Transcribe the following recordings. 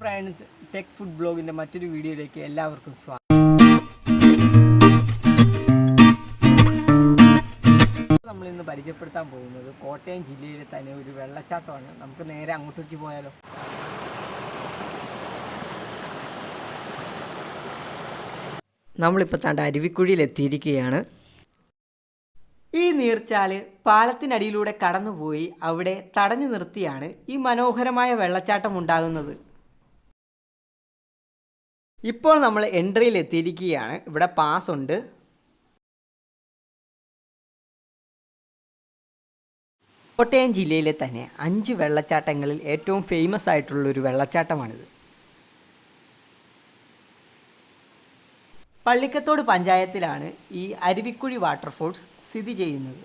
Friends tech food ബ്ലോഗിന്റെ മറ്റൊരു വീഡിയോയിലേക്ക് എല്ലാവർക്കും സ്വാഗതം നമ്മൾ ഇന്ന് പരിചയപ്പെടുത്താൻ പോകുന്നത് കോട്ടയം ജില്ലയിലെ തന്നെ ഒരു വെള്ളച്ചാട്ടമാണ്. നമുക്ക് നേരെ അങ്ങോട്ടേക്ക് പോയാലോ? നമ്മളിപ്പോൾ താണ്ട അരുവിക്കുഴിയിൽ എത്തിയിരിക്കുകയാണ്. ഈ നീർച്ചാൽ പാലത്തിനടിയിലൂടെ കടന്നുപോയി അവിടെ തടഞ്ഞു നിർത്തിയാണ് ഈ മനോഹരമായ വെള്ളച്ചാട്ടം ഉണ്ടാകുന്നത്. ഇപ്പോൾ നമ്മൾ എൻട്രിയിൽ എത്തിയിരിക്കുകയാണ്. ഇവിടെ പാസ് ഉണ്ട്. കോട്ടയം ജില്ലയിലെ തന്നെ അഞ്ച് വെള്ളച്ചാട്ടങ്ങളിൽ ഏറ്റവും ഫേമസ് ആയിട്ടുള്ള ഒരു വെള്ളച്ചാട്ടമാണിത്. പള്ളിക്കത്തോട് പഞ്ചായത്തിലാണ് ഈ അരുവിക്കുഴി വാട്ടർഫോൾസ് സ്ഥിതി ചെയ്യുന്നത്.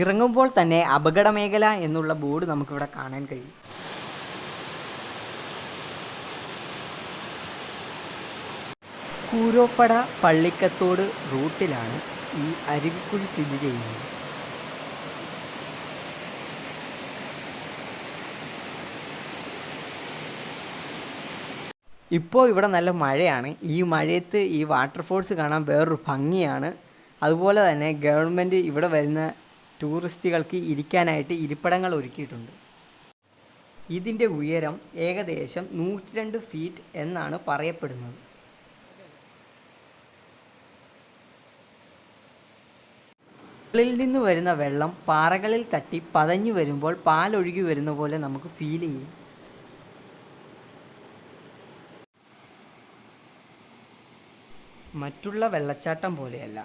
ഇറങ്ങുമ്പോൾ തന്നെ അപകടമേഖല എന്നുള്ള ബോർഡ് നമുക്കിവിടെ കാണാൻ കഴിയും. കൂരോപ്പട പള്ളിക്കത്തോട് റൂട്ടിലാണ് ഈ അരുവിക്കുഴി സ്ഥിതി ചെയ്യുന്നത്. ഇപ്പോൾ ഇവിടെ നല്ല മഴയാണ്. ഈ മഴയത്ത് ഈ വാട്ടർഫോൾസ് കാണാൻ വേറൊരു ഭംഗിയാണ്. അതുപോലെ തന്നെ ഗവൺമെന്റ് ഇവിടെ വരുന്ന ടൂറിസ്റ്റുകൾക്ക് ഇരിക്കാനായിട്ട് ഇരിപ്പിടങ്ങൾ ഒരുക്കിയിട്ടുണ്ട്. ഇതിന്റെ ഉയരം ഏകദേശം നൂറ്റി ഫീറ്റ് എന്നാണ് പറയപ്പെടുന്നത്. മുകളിൽ നിന്ന് വരുന്ന വെള്ളം പാറകളിൽ തട്ടി പതഞ്ഞു വരുമ്പോൾ പാലൊഴുകി വരുന്ന പോലെ നമുക്ക് ഫീൽ ചെയ്യും. മറ്റുള്ള വെള്ളച്ചാട്ടം പോലെയല്ല.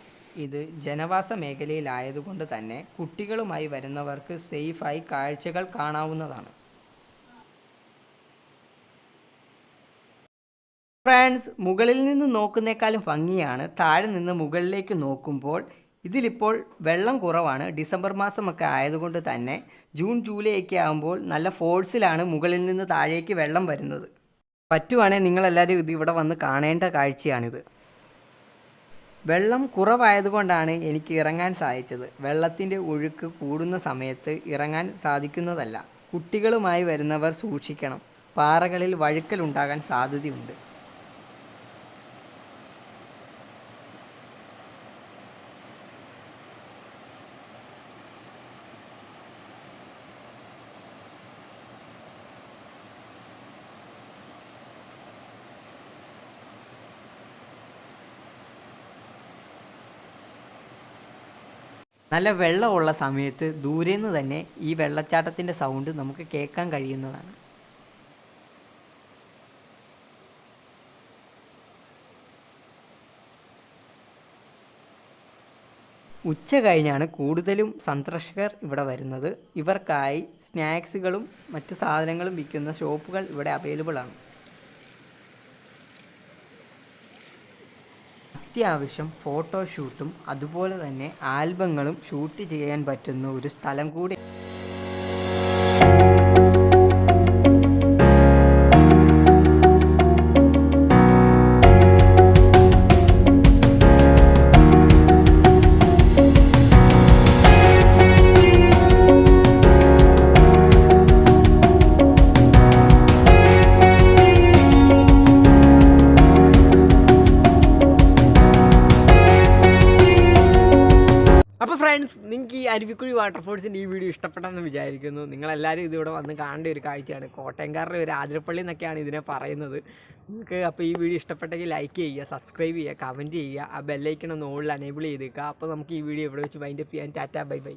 ഇത് ജനവാസ മേഖലയിലായതുകൊണ്ട് തന്നെ കുട്ടികളുമായി വരുന്നവർക്ക് സേഫായി കാഴ്ചകൾ കാണാവുന്നതാണ്. ഫ്രണ്ട്സ് മുകളിൽ നിന്ന് നോക്കുന്നേക്കാളും ഭംഗിയാണ്. താഴെ നിന്ന് മുകളിലേക്ക് നോക്കുമ്പോൾ ഇതിലിപ്പോൾ വെള്ളം കുറവാണ്. ഡിസംബർ മാസമൊക്കെ ആയതുകൊണ്ട് തന്നെ ജൂൺ ജൂലൈ ഒക്കെ ആകുമ്പോൾ നല്ല ഫോഴ്സിലാണ് മുകളിൽ നിന്ന് താഴേക്ക് വെള്ളം വരുന്നത്. പറ്റുവാണെങ്കിൽ നിങ്ങളെല്ലാവരും ഇത് ഇവിടെ വന്ന് കാണേണ്ട കാഴ്ചയാണിത്. വെള്ളം കുറവായതുകൊണ്ടാണ് എനിക്ക് ഇറങ്ങാൻ സാധിച്ചത്. വെള്ളത്തിന്റെ ഒഴുക്ക് കൂടുന്ന സമയത്ത് ഇറങ്ങാൻ സാധിക്കുന്നതല്ല. കുട്ടികളുമായി വരുന്നവർ സൂക്ഷിക്കണം. പാറകളിൽ വഴുക്കലുണ്ടാകാൻ സാധ്യതയുണ്ട്. നല്ല വെള്ളമുള്ള സമയത്ത് ദൂരെ നിന്ന് തന്നെ ഈ വെള്ളച്ചാട്ടത്തിന്റെ സൗണ്ട് നമുക്ക് കേൾക്കാൻ കഴിയുന്നതാണ്. ഉച്ച കഴിഞ്ഞാണ് കൂടുതലും സന്ദർശകർ ഇവിടെ വരുന്നത്. ഇവർക്കായി സ്നാക്സുകളും മറ്റു സാധനങ്ങളും വിൽക്കുന്ന ഷോപ്പുകൾ ഇവിടെ അവൈലബിൾ ആണ്. അത്യാവശ്യം ഫോട്ടോഷൂട്ടും അതുപോലെ തന്നെ ആൽബങ്ങളും ഷൂട്ട് ചെയ്യാൻ പറ്റുന്ന ഒരു സ്ഥലം കൂടി. അപ്പോൾ ഫ്രണ്ട്സ് നിങ്ങൾക്ക് ഈ അരുവിക്കുഴി വാട്ടർഫോൾസിന്റെ ഈ വീഡിയോ ഇഷ്ടപ്പെട്ടെന്ന് വിചാരിക്കുന്നു. നിങ്ങളെല്ലാവരും ഇതിവിടെ വന്ന് കാണേണ്ട ഒരു കാഴ്ചയാണ്. കോട്ടയംകാരുടെ ഒരു ആതിരപ്പള്ളി എന്നൊക്കെയാണ് ഇതിനെ പറയുന്നത്. നിങ്ങൾക്ക് അപ്പോൾ ഈ വീഡിയോ ഇഷ്ടപ്പെട്ടെങ്കിൽ ലൈക്ക് ചെയ്യുക സബ്സ്ക്രൈബ് ചെയ്യുക കമന്റ് ചെയ്യുക ആ ബെല്ലൈക്കൺ ഒന്ന് അനേബിൾ ചെയ്തേക്കുക. അപ്പോൾ നമുക്ക് ഈ വീഡിയോ ഇവിടെ വെച്ച് വൈൻഡപ്പ് ചെയ്യാൻ. Tata bye bye